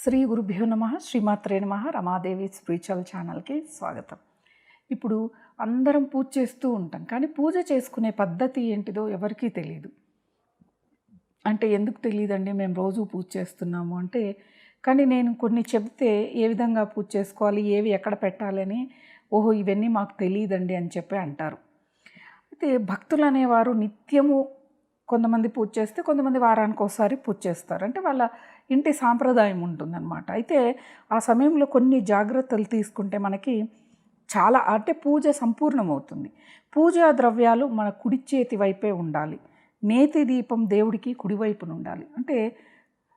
శ్రీ గురుభ్యో నమ శ్రీమాత్రే నమ రమాదేవి స్పిరిచువల్ ఛానల్కి స్వాగతం. ఇప్పుడు అందరం పూజ చేస్తూ ఉంటాం కానీ పూజ చేసుకునే పద్ధతి ఏంటిదో ఎవరికీ తెలియదు అంటే ఎందుకు తెలియదండి మేము రోజు పూజ చేస్తున్నాము అంటే కానీ నేను కొన్ని చెప్తే ఏ విధంగా పూజ చేసుకోవాలి ఏవి ఎక్కడ పెట్టాలని ఓహో ఇవన్నీ మాకు తెలియదండి అని చెప్పి అంటారు. అయితే భక్తులు అనేవారు నిత్యము కొంతమంది పూజ చేస్తే కొంతమంది వారానికి ఒకసారి పూజ చేస్తారు. అంటే వాళ్ళ ఇంటి సాంప్రదాయం ఉంటుందన్నమాట. అయితే ఆ సమయంలో కొన్ని జాగ్రత్తలు తీసుకుంటే మనకి చాలా అంటే పూజ సంపూర్ణమవుతుంది. పూజా ద్రవ్యాలు మన కుడి చేతి వైపే ఉండాలి. నేతి దీపం దేవుడికి కుడివైపున ఉండాలి. అంటే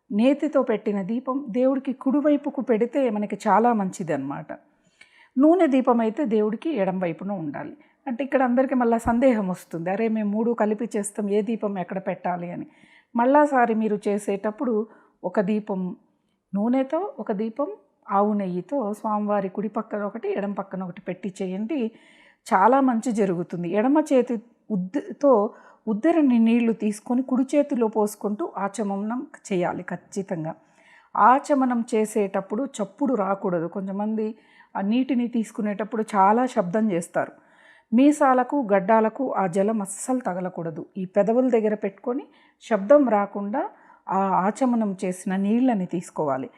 నేతితో పెట్టిన దీపం దేవుడికి కుడివైపుకు పెడితే మనకి చాలా మంచిది అన్నమాట నూనె దీపం అయితే దేవుడికి ఎడం వైపున ఉండాలి. అంటే ఇక్కడ అందరికీ మళ్ళీ సందేహం వస్తుంది. అరే మేము మూడు కలిపి చేస్తాం ఏ దీపం ఎక్కడ పెట్టాలి అని. మళ్ళాసారి మీరు చేసేటప్పుడు ఒక దీపం నూనెతో ఒక దీపం ఆవు నెయ్యితో స్వామివారి కుడి పక్కన ఒకటి ఎడం పక్కన ఒకటి పెట్టి చేయండి. చాలా మంచి జరుగుతుంది. ఎడమ చేతి ఉద్దతో ఉద్దరిని నీళ్ళు తీసుకొని కుడి చేతిలో పోసుకుంటూ ఆచమనం చేయాలి ఖచ్చితంగా. ఆచమనం చేసేటప్పుడు చప్పుడు రాకూడదు. కొంతమంది ఆ నీటిని తీసుకునేటప్పుడు చాలా శబ్దం చేస్తారు. మీసాలకు గడ్డాలకు ఆ జలం అస్సలు తగలకూడదు. ఈ పెదవుల దగ్గర పెట్టుకొని శబ్దం రాకుండా ఆ ఆచమనం చేసిన నీళ్ళని తీసుకోవాలి.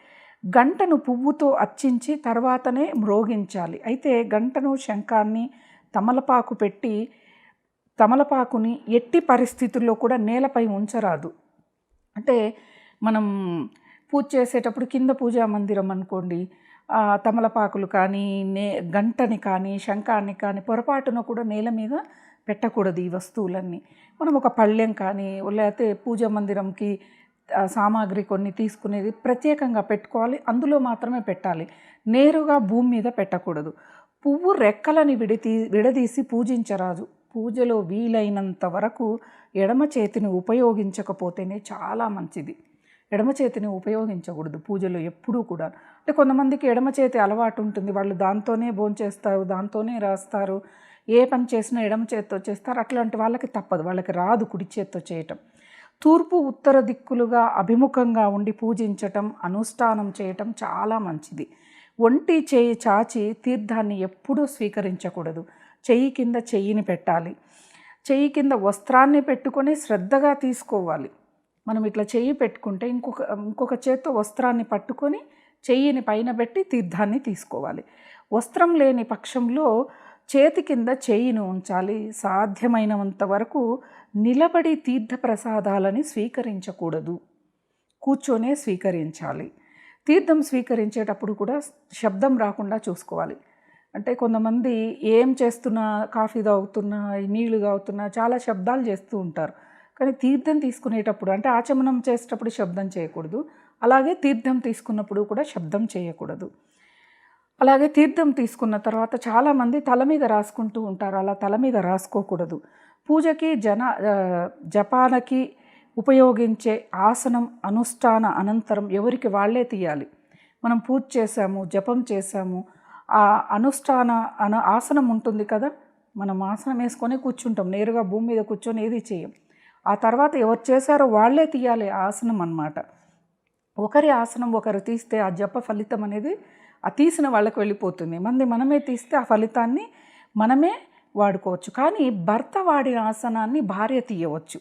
గంటను పువ్వుతో అర్చించి తర్వాతనే మ్రోగించాలి. అయితే గంటను శంఖాన్ని తమలపాకు పెట్టి తమలపాకుని ఎట్టి పరిస్థితుల్లో కూడా నేలపై ఉంచరాదు. అంటే మనం పూజ చేసేటప్పుడు కింద పూజా మందిరం అనుకోండి తమలపాకులు కానీ నే గంటని కానీ శంఖాన్ని కానీ పొరపాటున కూడా నేల మీద పెట్టకూడదు ఈ వస్తువులన్నీ. మనం ఒక పళ్ళెం కానీ లేకపోతే పూజ మందిరంకి సామాగ్రి కొన్ని తీసుకునేది ప్రత్యేకంగా పెట్టుకోవాలి. అందులో మాత్రమే పెట్టాలి. నేరుగా భూమి మీద పెట్టకూడదు. పువ్వు రెక్కలని విడితీ విడదీసి పూజించరాదు. పూజలో వీలైనంత వరకు ఎడమ చేతిని ఉపయోగించకపోతేనే చాలా మంచిది. ఎడమ చేతిని ఉపయోగించకూడదు పూజలో ఎప్పుడూ కూడా. అంటే కొంతమందికి ఎడమ చేతి అలవాటు ఉంటుంది. వాళ్ళు దాంతోనే భోంచేస్తారు దాంతోనే రాస్తారు. ఏ పని చేసినా ఎడమ చేతితో చేస్తారు. అట్లాంటి వాళ్ళకి తప్పదు. వాళ్ళకి రాదు కుడి చేతితో చేయటం. తూర్పు ఉత్తర దిక్కులుగా అభిముఖంగా ఉండి పూజించటం అనుష్ఠానం చేయటం చాలా మంచిది. ఒంటి చేయి చాచి తీర్థాన్ని ఎప్పుడూ స్వీకరించకూడదు. చెయ్యి కింద చెయ్యిని పెట్టాలి. చెయ్యి కింద వస్త్రాన్ని పెట్టుకొని శ్రద్ధగా తీసుకోవాలి. మనం ఇట్లా చెయ్యి పెట్టుకుంటే ఇంకొక ఇంకొక చేత్తో వస్త్రాన్ని పట్టుకొని చెయ్యిని పైన పెట్టి తీర్థాన్ని తీసుకోవాలి. వస్త్రం లేని పక్షంలో చేతి కింద చేయిని ఉంచాలి. సాధ్యమైనంత వరకు నిలబడి తీర్థ ప్రసాదాలని స్వీకరించకూడదు. కూర్చొనే స్వీకరించాలి. తీర్థం స్వీకరించేటప్పుడు కూడా శబ్దం రాకుండా చూసుకోవాలి. అంటే కొంతమంది ఏం చేస్తున్నా కాఫీ తాగుతున్నా నీళ్ళు తాగుతున్నా చాలా శబ్దాలు చేస్తూ ఉంటారు. కానీ తీర్థం తీసుకునేటప్పుడు అంటే ఆచమనం చేసేటప్పుడు శబ్దం చేయకూడదు. అలాగే తీర్థం తీసుకున్నప్పుడు కూడా శబ్దం చేయకూడదు. అలాగే తీర్థం తీసుకున్న తర్వాత చాలామంది తల మీద రాసుకుంటూ ఉంటారు. అలా తల మీద రాసుకోకూడదు. పూజకి జన జపాలకి ఉపయోగించే ఆసనం అనుష్ఠాన అనంతరం ఎవరికి వాళ్ళే తీయాలి. మనం పూజ చేసాము జపం చేసాము ఆ అనుష్ఠాన అన ఆసనం ఉంటుంది కదా? మనం ఆసనం వేసుకొని కూర్చుంటాం. నేరుగా భూమి మీద కూర్చొని ఏది చేయం? ఆ తర్వాత ఎవరు చేశారో వాళ్ళే తీయాలి ఆసనం అన్నమాట. ఒకరి ఆసనం ఒకరు తీస్తే ఆ జప ఫలితం అనేది ఆ తీసిన వాళ్ళకి వెళ్ళిపోతుంది. మంది మనమే తీస్తే ఆ ఫలితాన్ని మనమే వాడుకోవచ్చు. కానీ భర్త వాడిన ఆసనాన్ని భార్య తీయవచ్చు.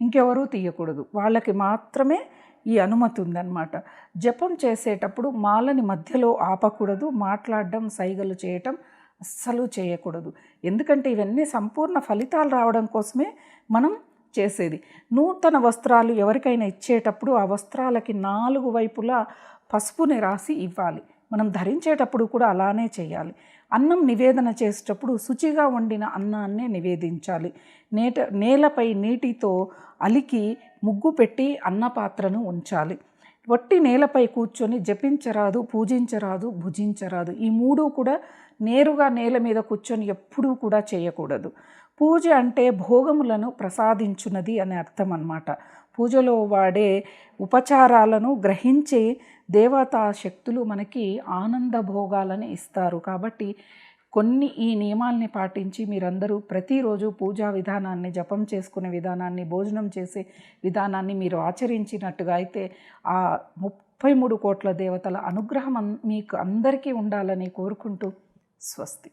ఇంకెవరూ తీయకూడదు. వాళ్ళకి మాత్రమే ఈ అనుమతి ఉందన్నమాట. జపం చేసేటప్పుడు మాలని మధ్యలో ఆపకూడదు. మాట్లాడడం సైగలు చేయటం అస్సలు చేయకూడదు. ఎందుకంటే ఇవన్నీ సంపూర్ణ ఫలితాలు రావడం కోసమే మనం చేసేది. నూతన వస్త్రాలు ఎవరికైనా ఇచ్చేటప్పుడు ఆ వస్త్రాలకి నాలుగు వైపులా పసుపుని రాసి ఇవ్వాలి. మనం ధరించేటప్పుడు కూడా అలానే చేయాలి. అన్నం నివేదన చేసేటప్పుడు శుచిగా వండిన అన్నాన్నే నివేదించాలి. నేట నేలపై నీటితో అలికి ముగ్గు పెట్టి అన్నపాత్రను ఉంచాలి. వట్టి నేలపై కూర్చొని జపించరాదు పూజించరాదు భుజించరాదు. ఈ మూడు కూడా నేరుగా నేల మీద కూర్చొని ఎప్పుడూ కూడా చేయకూడదు. పూజ అంటే భోగములను ప్రసాదించున్నది అనే అర్థం అన్నమాట. పూజలో వాడే ఉపచారాలను గ్రహించి దేవతా శక్తులు మనకి ఆనంద భోగాలని ఇస్తారు. కాబట్టి కొన్ని ఈ నియమాల్ని పాటించి మీరందరూ ప్రతిరోజు పూజా విధానాన్ని జపం చేసుకునే విధానాన్ని భోజనం చేసే విధానాన్ని మీరు ఆచరించినట్టుగా అయితే ఆ ముప్పై మూడు కోట్ల దేవతల అనుగ్రహం అన్- మీకు అందరికీ ఉండాలని కోరుకుంటూ స్వస్తి.